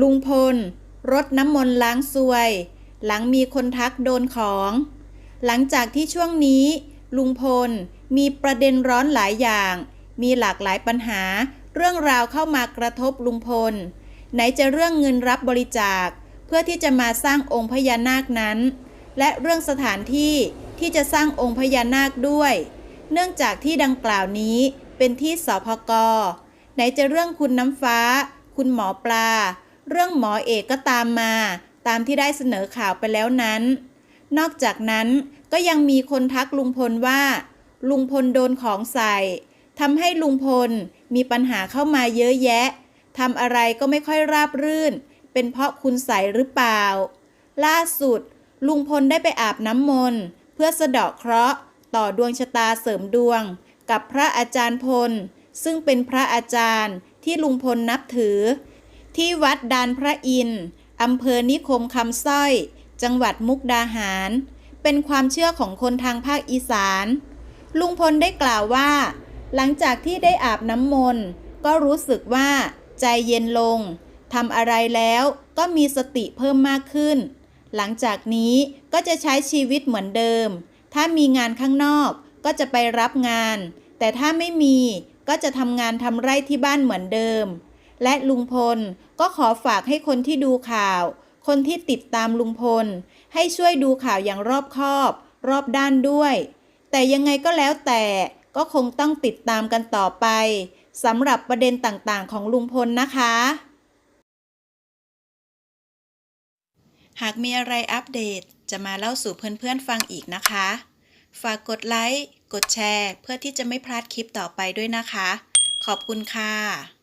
ลุงพล รดน้ำมนต์ล้างซวย หลังมีคนทักโดนของ หลังจากที่ช่วงนี้ ลุงพลมีประเด็นร้อนหลายอย่าง มีหลากหลายปัญหา เรื่องราวเข้ามากระทบลุงพล ไหนจะเรื่องเงินรับบริจาค เพื่อที่จะมาสร้างองค์พญานาคนั้น และเรื่องสถานที่ที่จะสร้างองค์พญานาคด้วย เนื่องจากที่ดังกล่าวนี้เป็นที่สพกไหนจะเรื่องคุณน้ำฟ้า คุณหมอปลา เรื่องหมอเอกก็ตามมา ตามที่ได้เสนอข่าวไปแล้วนั้น นอกจากนั้นก็ยังมีคนทักลุงพลว่า ลุงพลโดนของใส่ทำให้ลุงพลมีปัญหาเข้ามาเยอะแยะทำอะไรก็ไม่ค่อยราบรื่น เป็นเพราะคุณใส่หรือเปล่า ล่าสุด ลุงพลได้ไปอาบน้ำมนต์เพื่อสะเดาะเคราะห์ ต่อดวงชะตาเสริมดวง กับพระอาจารย์พล ซึ่งเป็นพระอาจารย์ที่ลุงพลนับถือ ที่วัดดานพระอินทร์อำเภอนิคมคำสร้อย จังหวัดมุกดาหาร เป็นความเชื่อของคนทางภาคอีสาน ลุงพลได้กล่าวว่า หลังจากที่ได้อาบน้ำมนต์ ก็รู้สึกว่าใจเย็นลงทำอะไรแล้วก็มีสติเพิ่มมากขึ้น หลังจากนี้ก็จะใช้ชีวิตเหมือนเดิม ถ้ามีงานข้างนอกก็จะไปรับงาน แต่ถ้าไม่มีก็จะทำงานทำไร่ที่บ้านเหมือนเดิม และลุงพล ก็ขอฝากให้คนที่ดูข่าว คนที่ติดตามลุงพล ให้ช่วยดูข่าวอย่างรอบคอบ รอบด้านด้วย แต่ยังไงก็แล้วแต่ก็คงต้องติดตามกันต่อไปสำหรับประเด็นต่างๆ ของลุงพลนะคะ หากมีอะไรอัปเดตจะมาเล่าสู่เพื่อนๆฟังอีกนะคะ ฝากกดไลค์ กดแชร์ เพื่อที่จะไม่พลาดคลิปต่อไปด้วยนะคะ ขอบคุณค่ะ